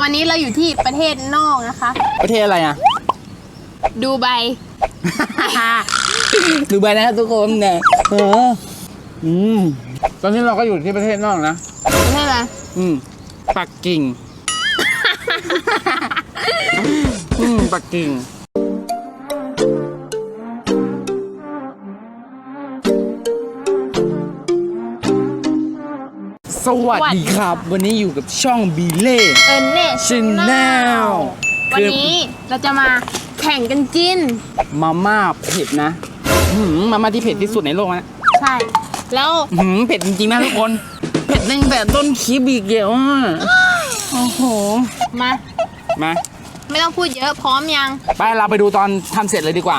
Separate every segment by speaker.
Speaker 1: วันนี้เราอยู่ที่ประเทศนอกนะคะ
Speaker 2: ประเทศอะไรอะ
Speaker 1: ดูไบ
Speaker 2: ดูไปนะครับทุกคนเนี่ยเอออืมตอนนี้เราก็อยู่ที่ประเทศนอกนะ
Speaker 1: ประเทศอะไร
Speaker 2: อืมปักกิ่ง อืมปักกิ่ง สวัสดีครับ วันนี้อยู่กับช่องบีเล่
Speaker 1: เอินเน่
Speaker 2: Channel
Speaker 1: วันนี้เราจะมาแข่งกันกิน
Speaker 2: มาม่าเผ็ดนะหืมมาม่าที่เผ็ดที่สุดในโลกนะ
Speaker 1: ใช่ แล้ว
Speaker 2: หืมเผ็ดจริงๆนะทุกคน เผ็ดตั้งแต่ต้นคลิปอีกเดียวอะโอ้โห
Speaker 1: มา
Speaker 2: มา
Speaker 1: ไม่ต้องพูดเยอะพร้อมยัง
Speaker 2: ไปเราไปดูตอนทำเสร็จเลยดีกว่า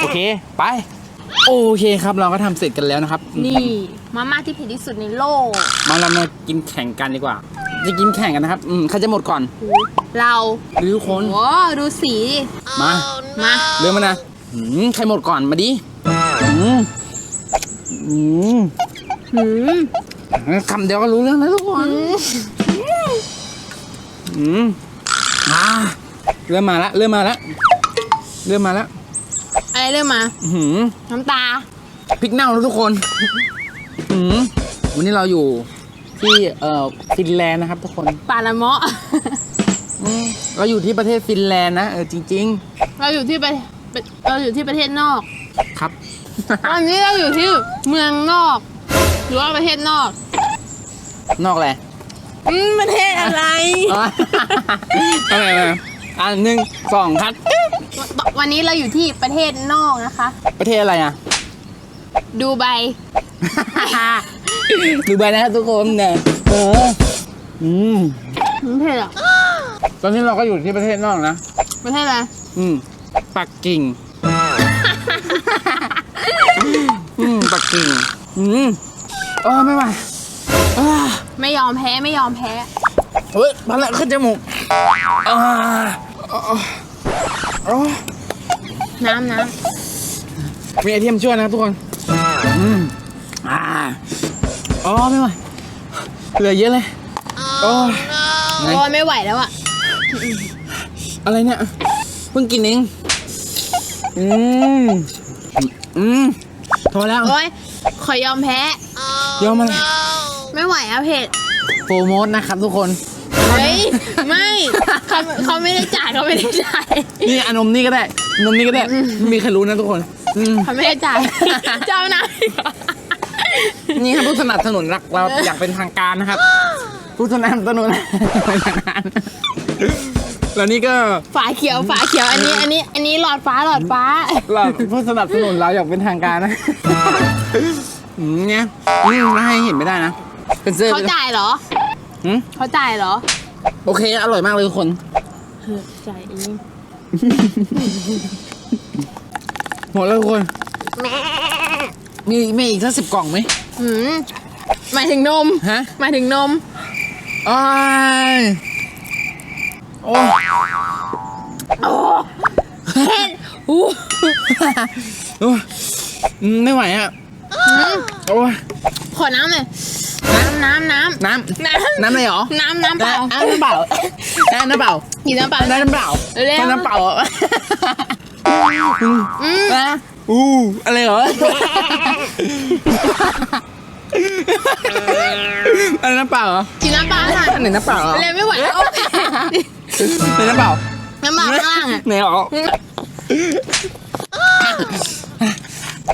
Speaker 2: โอเค ไป โอเคครับเราก็ทำเสร็จกันแล้วนะครับ
Speaker 1: นี่ มาม่าที่เผ็ดที่สุดในโลก
Speaker 2: มาเรามากินแข่งกันดีกว่า จะกินแข่งกันนะครับอืมใครจะหมดก่อน
Speaker 1: เรา
Speaker 2: หรือทุกคน
Speaker 1: โอ้ดูสี
Speaker 2: มา
Speaker 1: มา
Speaker 2: เริ่มมานะหืมใครหมดก่อนมาดิหืมหืม
Speaker 1: หืม
Speaker 2: คำเดียวก็รู้เรื่องแล้วทุกคนหืมอ่าเริ่มมาละเริ่มมาละเริ่มมาละ
Speaker 1: อะไรเริ่มมา
Speaker 2: หืม
Speaker 1: น้ำตา
Speaker 2: พริกเน่าแล้วทุกคนหืมวันนี้เราอยู่ที่เอ่อฟินแลนด์นะครับทุกคน
Speaker 1: ปาละเมาะ
Speaker 2: อืมเราอยู่ที่ประเทศฟินแลนด์นะเออจริง
Speaker 1: เราอยู่ที่ประประเราอยู่ที่ประเทศนอก
Speaker 2: ๆ ครับ
Speaker 1: ตอนนี้เราอยู่ที่เมืองนอก หรือว่าประเทศนอก
Speaker 2: นอกแหละ
Speaker 1: อืมประเทศอะไร
Speaker 2: อ๋อเอาไงมาอะหนึ่งสองครับ
Speaker 1: วันนี้เราอยู่ที่ประเทศนอกนะคะ
Speaker 2: ประเทศอะไรอะ
Speaker 1: ดูไบ
Speaker 2: ดูไปนะครับทุกคนเนี่ยเอออืม
Speaker 1: ประเทศอะ
Speaker 2: ตอนนี้เราก็อยู่ที่ประเทศนอกนะ
Speaker 1: ประเทศอะไร
Speaker 2: อืมปักกิ่งอืมปักกิ่งอืมเออไม่ไหวอ่า
Speaker 1: ไม่ยอมแพ้ไม่ยอมแพ้
Speaker 2: เฮ้ยมาแล้วขึ้นจมูกอ่า อ่าอ่า
Speaker 1: น้ำน้
Speaker 2: มีไอเทมช่วยนะครับทุกคนอืมอ่าอ๋อไม่ไหวเหลือเยอะเลยโอ้ยำไหน
Speaker 1: โอ้ยไม่ไหวแล้วอะ
Speaker 2: อะไรเนี่ย เพิ่งกินเอง อืม อืมพอแล้ว
Speaker 1: โอ้ยขอยอมแพ้
Speaker 2: ยอมมาเลย
Speaker 1: ไม่ไหวอะเผ็ด
Speaker 2: โปรโมทนะครับทุกคน
Speaker 1: เฮ้ย ไม่เขาเขาไม่ได้จ่ายเขาไม่ได้จ่าย
Speaker 2: นี่อนมนี่ก็ได้นมนี่ก็ได้ไม่มีใครรู้นะทุกคนอืม
Speaker 1: เขาไม่ได้จ่าย เจ้านะ
Speaker 2: นี่ครับผู้สนับสนุนรักเราอยากเป็นทางการนะครับ ผู้สนับสนุนเป็นทางการแล้วนี่ก็
Speaker 1: ฝาเขียวฝาเขียวอันนี้ อันนี้ อันนี้หลอดฟ้าหลอดฟ้า
Speaker 2: เราผู้สนับสนุนเราอยากเป็นทางการนะอืมเนี่ยนี่ไม่ให้เห็นไม่ได้นะเป็นเสื้อ
Speaker 1: เขาจ่ายเหรอ
Speaker 2: หืม
Speaker 1: เขาจ่ายเหรอ
Speaker 2: โอเค อร่อยมากเลยทุกคน
Speaker 1: เออจ่ายเอง
Speaker 2: หมดแล้วทุกคนมีมีอีกสักสิบกล่องไหม
Speaker 1: หืมหมายถึงนม
Speaker 2: ฮะ
Speaker 1: หมายถึงนม
Speaker 2: อ้ายโอ้
Speaker 1: โอ้เผ็ดอู้
Speaker 2: โอ้อืมไม่ไหวอะ
Speaker 1: หืม
Speaker 2: โอ้ย
Speaker 1: ขอน้ำหน่อย น้ำน้ำน้ำ
Speaker 2: น้ำ
Speaker 1: น้ำ
Speaker 2: น้ำอะไรหรอ
Speaker 1: น้ำน้ำเปล่า
Speaker 2: น้ำเปล่าน้ำน้ำเปล่า
Speaker 1: กินน้ำเปล่า
Speaker 2: น้ำเปล่า
Speaker 1: เร็ว
Speaker 2: น้ำเปล่า
Speaker 1: อืม
Speaker 2: นะอู้อะไรเหรออะไรน้ำเปล่าเหรอ
Speaker 1: กินน้ำเปล่าค่ะ
Speaker 2: ไหนน้ำเปล่าเหรอ
Speaker 1: เร็วไม่ไหวแล้วโอเค
Speaker 2: ไหนน้ำเปล่า
Speaker 1: น้ำเปล่าข้างล่างอะ
Speaker 2: ไหนเหรอ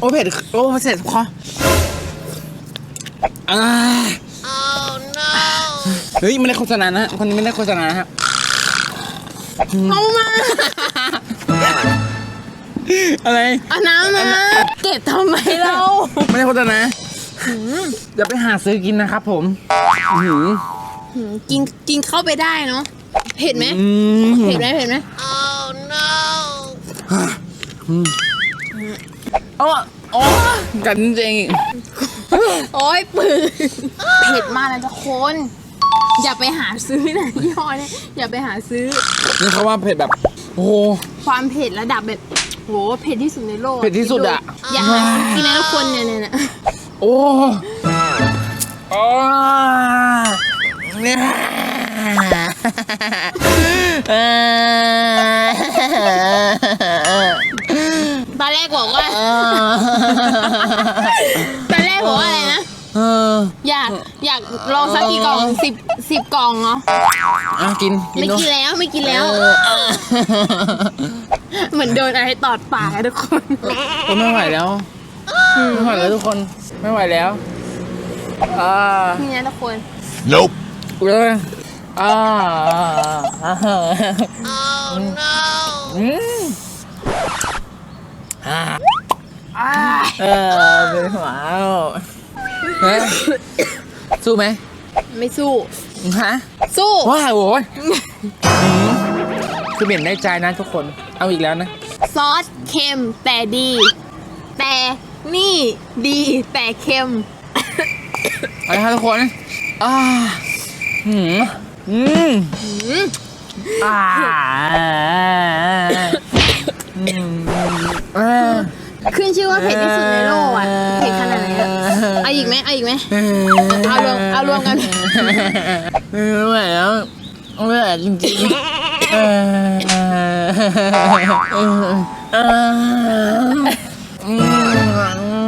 Speaker 2: โอ้เผ็ดโอ้เสร็จคอ อ่าเฮ้ยไม่ได้โฆษณานะคนนี้ไม่ได้โฆษณานะฮะ
Speaker 1: เอามา
Speaker 2: อะไร
Speaker 1: เอาน้ำมา เก็บทำไมเรา
Speaker 2: ไม่ได้โฆษณาอย่าไปหาซื้อกินนะครับผมอื้อหือ
Speaker 1: หืมกินกินเข้าไปได้เนาะเผ็ดไหม
Speaker 2: อืม
Speaker 1: เผ็ดไหมเผ็ดไหม
Speaker 2: โอ้โอ้กันจริง
Speaker 1: โอ้ยปืนเผ็ดมากนะทุกคน อย่าไปหาซื้อนะยี่ห้อเนี่ยอย่าไปหาซื้อ
Speaker 2: นี่เขาว่าเผ็ดแบบ โอ้โห
Speaker 1: ความเผ็ดระดับแบบโหเผ็ดที่สุดในโลก
Speaker 2: เผ็ดที่สุดอะ
Speaker 1: อย่าหาซื้อกินนะทุกคนเนี่ยเนี่ยเนี่ย
Speaker 2: โอ้โอ้เนี่ยเออ
Speaker 1: ตอนแรกบอกว่าต อยากลองสักกี่กล่องสิบสิบกล่องเนาะ
Speaker 2: อะกิน
Speaker 1: ไม่
Speaker 2: ดู
Speaker 1: กินแล้วไม่กินแล้ว
Speaker 2: เออเออ
Speaker 1: เหมือนโดนอะไรตอดปากอะทุกคน
Speaker 2: ผมไม่ไหวแล้วไม่ไหวแล้วทุกคนไม่ไหวแล้วอ่า
Speaker 1: นี่นะทุกคน
Speaker 3: Nope.
Speaker 2: เลยอ่าอืมอ่า
Speaker 1: อ่า
Speaker 2: เออเป็นหัวเอาเฮ้ย สู้ไหม
Speaker 1: ไม่สู้
Speaker 2: ฮะ
Speaker 1: สู้
Speaker 2: ว้าวโว้ยอืมคือเปลี่ยนได้ใจนะทุกคนเอาอีกแล้วนะ
Speaker 1: ซอสเค็มแต่ดี แต่นี่ดีแต่เค็ม
Speaker 2: เอาละครับทุกคนอ่าหืมอืมอ่าอืมอ่า
Speaker 1: ขึ้นชื่อว่าเผ็ดที่สุดในโลกอะเผ็ดขนาดไหนอะเอาอีกไหมเอาอีกไหมเอารวมเอารวมกัน
Speaker 2: ไม่ไหวแล้วไม่ไหวจริงๆเออเออเออ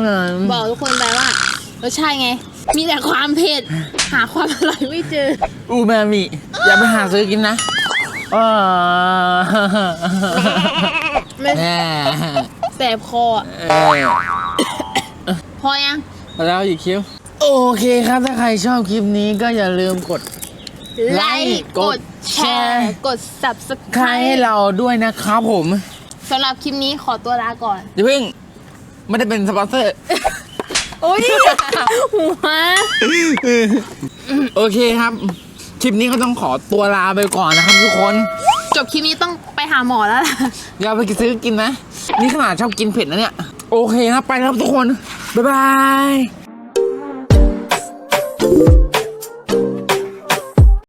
Speaker 2: เออ
Speaker 1: บอกทุกคนไปว่ารสชาติไง มีแต่ความเผ็ด หาความอร่อยไม่เจอ
Speaker 2: อูมามิอย่าไปหาซื้อกินนะอ่า
Speaker 1: ไม่
Speaker 2: แหม่
Speaker 1: แส บคออะ
Speaker 2: เออ
Speaker 1: พอยัง
Speaker 2: มาแล้วอีกคิวโอเคครับถ้าใครชอบคลิปนี้ก็อย่าลืมกด
Speaker 1: ไลค์กดแชร์ กด
Speaker 2: ใคร
Speaker 1: subscribe
Speaker 2: ให้เราด้วยนะครับผม
Speaker 1: สำหรับคลิปนี้ขอตัวลาก่อน
Speaker 2: อย่าเพิ่งไม่ได้เป็นสปอนเซอร์
Speaker 1: โอ้ย หัว
Speaker 2: โอเคครับ คลิปนี้ก็ต้องขอตัวลาไปก่อนนะครับทุกคน
Speaker 1: จบคลิปนี้ต้องไปหาหมอแล้วล่ะ
Speaker 2: อย่าไปซื้อกินนะ นี่ขนาดชอบกินเผ็ดนะเนี่ย โอเคครับไปแล้วทุกคน บ๊ายบาย